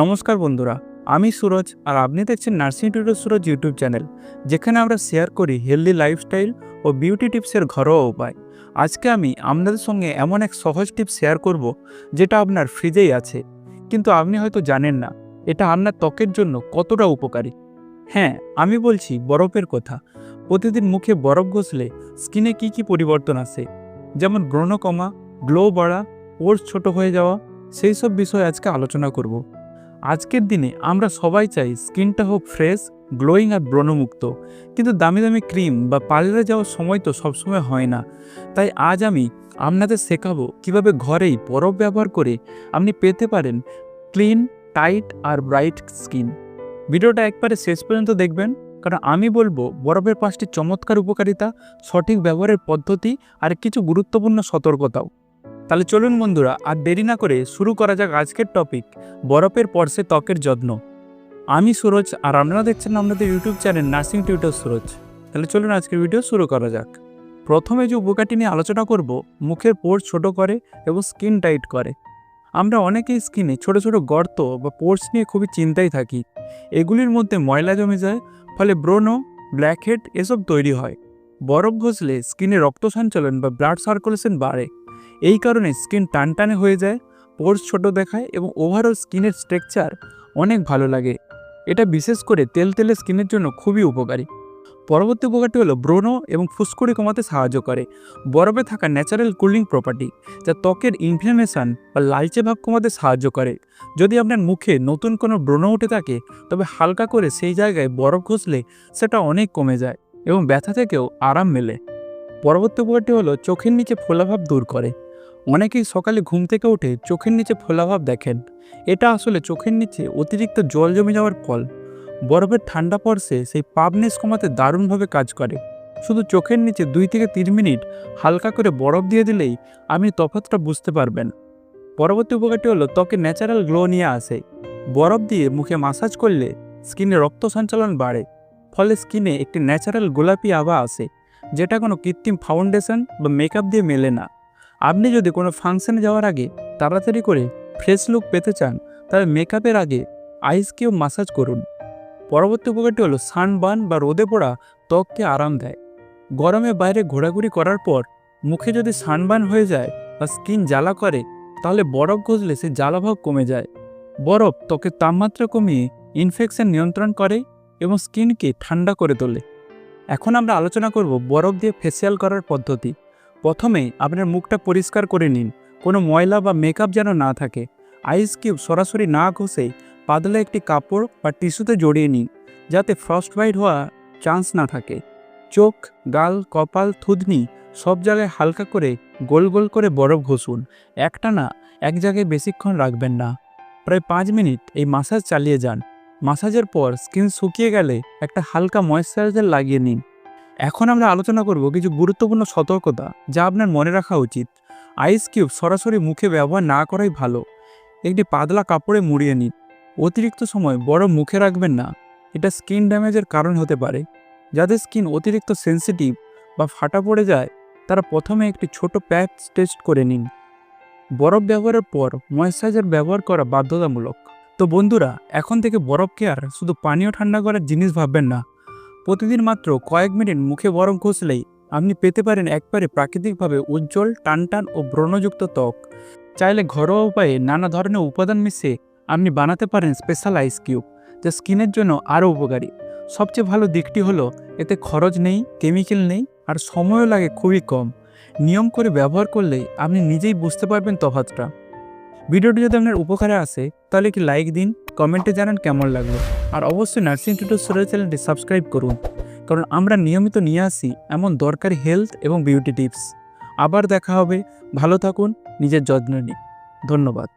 নমস্কার বন্ধুরা, আমি সুরজ আর আপনি দেখছেন nursing tutor Suraj YouTube channel, যেখানে আমরা শেয়ার করি হেলদি লাইফস্টাইল ও বিউটি টিপসের ঘরোয়া উপায়। আজকে আমি আপনাদের সঙ্গে এমন এক সহজ টিপস শেয়ার করব, যেটা আপনার ফ্রিজেই আছে, কিন্তু আপনি হয়তো জানেন না, এটা আপনার ত্বকের জন্য কতটা উপকারী। হ্যাঁ আমি বলছি বরফের কথা, প্রতিদিন মুখে বরফ ঘষলে স্কিনে কি কি পরিবর্তন আসে? যেমন ব্রণ কমা গ্লো বাড়া পোর্স ছোট হয়ে যাওয়া, সেই সব বিষয় আজকে আলোচনা করব। আজকের দিনে আমরা সবাই চাই স্কিনটা হোক ফ্রেশ, গ্লোয়িং আর ব্রণমুক্ত। কিন্তু দামি দামি ক্রিম বা পার্লারে যাওয়ার সময় তো সবসময় হয় না। তাই আজ আমি আপনাদের শেখাবো কীভাবে ঘরেই বরফ ব্যবহার করে আপনি পেতে পারেন ক্লিন, টাইট আর ব্রাইট স্কিন। ভিডিওটা একবারে শেষ পর্যন্ত দেখবেন, কারণ আমি বলব বরফের পাঁচটি চমৎকার উপকারিতা, সঠিক ব্যবহারের পদ্ধতি আর কিছু গুরুত্বপূর্ণ সতর্কতাও। তাহলে চলুন বন্ধুরা, আর দেরি না করে শুরু করা যাক আজকের টপিক বরফের পর্শে ত্বকের যত্ন। আমি সুরজ, আর আপনারা দেখছেন আপনাদের YouTube channel nursing tutor Suraj. তাহলে চলুন আজকের ভিডিও শুরু করা যাক। প্রথমে যে উপকারটি নিয়ে আলোচনা করব, মুখের পোর্স ছোট করে এবং স্কিন টাইট করে। আমরা অনেকেই স্কিনে ছোট ছোট গর্ত বা পোর্স নিয়ে খুবই চিন্তায় থাকি। এগুলির মধ্যে ময়লা জমে যায়, ফলে ব্রণ, ব্ল্যাকহেড এসব তৈরি হয়। বরফ ঘষলে স্কিনে রক্ত সঞ্চালন বা ব্লাড সার্কুলেশন বাড়ে। এই কারণে স্কিন টানটানে হয়ে যায়, পোর্স ছোট দেখায় এবং ওভারঅল স্কিনের স্ট্রাকচার অনেক ভালো লাগে। এটা বিশেষ করে তেল তেলে স্কিনের জন্য খুবই উপকারী। পরবর্তী উপকারটি হলো ব্রণ এবং ফুসকুড়ি কমাতে সাহায্য করে। বরফে থাকা ন্যাচারাল কুলিং প্রপার্টি যা ত্বকের ইনফ্লামেশন বা লালচে ভাব কমাতে সাহায্য করে। যদি আপনার মুখে নতুন কোনো ব্রণ উঠে থাকে, তবে হালকা করে সেই জায়গায় বরফ ঘষলে সেটা অনেক কমে যায় এবং ব্যথা থেকেও আরাম মেলে। পরবর্তী উপকারটি হলো চোখের নিচে ফোলাভাব দূর করে। অনেকেই সকালে ঘুম থেকে উঠে চোখের নিচে ফোলাভাব দেখেন। এটা আসলে চোখের নিচে অতিরিক্ত জল জমে যাওয়ার ফল। বরফের ঠান্ডা পর্শে সেই পাবনেস কমাতে দারুণভাবে কাজ করে। শুধু চোখের নিচে দুই থেকে তিন মিনিট হালকা করে বরফ দিয়ে দিলেই আপনি তফাৎটা বুঝতে পারবেন। পরবর্তী উপকারটি হলো ত্বকে ন্যাচারাল গ্লো নিয়ে আসে। বরফ দিয়ে মুখে মাসাজ করলে স্কিনে রক্ত সঞ্চালন বাড়ে, ফলে স্কিনে একটি ন্যাচারাল গোলাপি আভা আসে। যেটা কোনো কৃত্রিম ফাউন্ডেশন বা মেকআপ দিয়ে মেলে না। আপনি যদি কোনো ফাংশনে যাওয়ার আগে তাড়াতাড়ি করে ফ্রেশ লুক পেতে চান, তাহলে মেকআপের আগে আইস কিউব মাসাজ করুন। পরবর্তী উপকারটি হলো সানবার্ন বা রোদে পড়া ত্বককে আরাম দেয়। গরমে বাইরে ঘোরাঘুরি করার পর মুখে যদি সানবার্ন হয়ে যায় বা স্কিন জ্বালা করে, তাহলে বরফ ঘষলে সে জ্বালাভাব কমে যায়। বরফ ত্বকের তাপমাত্রা কমিয়ে ইনফেকশন নিয়ন্ত্রণ করে এবং স্কিনকে ঠান্ডা করে তোলে। এখন আমরা আলোচনা করব বরফ দিয়ে ফেসিয়াল করার পদ্ধতি। প্রথমে আপনার মুখটা পরিষ্কার করে নিন। কোনো ময়লা বা মেকআপ যেন না থাকে। আইস কিউব সরাসরি না ঘষে পাতলা একটি কাপড় বা টিস্যুতে জড়িয়ে নিন, যাতে ফ্রস্ট বাইট হওয়া চান্স না থাকে। চোখ, গাল, কপাল, থুতনি সব জায়গায় হালকা করে গোল গোল করে বরফ ঘষুন। একটা না এক জায়গায় বেশিক্ষণ রাখবেন না। প্রায় পাঁচ মিনিট এই মাসাজ চালিয়ে যান। মাসাজের পর স্কিন শুকিয়ে গেলে একটা হালকা ময়েশ্চারাইজার লাগিয়ে নিন। এখন আমরা আলোচনা করব কিছু গুরুত্বপূর্ণ সতর্কতা যা আপনার মনে রাখা উচিত। আইস কিউব সরাসরি মুখে ব্যবহার না করাই ভালো। একটি পাতলা কাপড়ে মুড়িয়ে নিন। অতিরিক্ত সময় বড় মুখে রাখবেন না। এটা স্কিন ড্যামেজের কারণ হতে পারে। যাদের স্কিন অতিরিক্ত সেন্সিটিভ বা ফাটা পড়ে যায়, তারা প্রথমে একটি ছোট প্যাক টেস্ট করে নিন। বরফ ব্যবহারের পর ময়েশ্চারাইজার ব্যবহার করা বাধ্যতামূলক। তো বন্ধুরা, এখন থেকে বরফ কেয়ার শুধু পানীয় ঠান্ডা করার জিনিস ভাববেন না। প্রতিদিন মাত্র কয়েক মিনিট মুখে বরফ ঘষলেই আপনি পেতে পারেন একবারে প্রাকৃতিকভাবে উজ্জ্বল, টানটান ও ব্রণযুক্ত ত্বক। চাইলে ঘরোয়া উপায়ে নানা ধরনের উপাদান মিশিয়ে আপনি বানাতে পারেন স্পেশাল আইস কিউব যা স্কিনের জন্য আরও উপকারী। সবচেয়ে ভালো দিকটি হলো, এতে খরচ নেই কেমিক্যাল নেই আর সময়ও লাগে খুবই কম। নিয়ম করে ব্যবহার করলে আপনি নিজেই বুঝতে পারবেন তফাৎটা। ভিডিওটি যদি আপনার উপকারে আসে, তাহলে কি লাইক দিন কমেন্টে জানান কেমন লাগল। আর অবশ্যই নার্সিং টিউটোর সোলার চ্যানেলটি সাবস্ক্রাইব করুন, কারণ আমরা নিয়মিত নিয়ে আসি এমন দরকারি হেলথ এবং বিউটি টিপস আবার দেখা হবে, ভালো থাকুন, নিজের যত্ন নিন। ধন্যবাদ।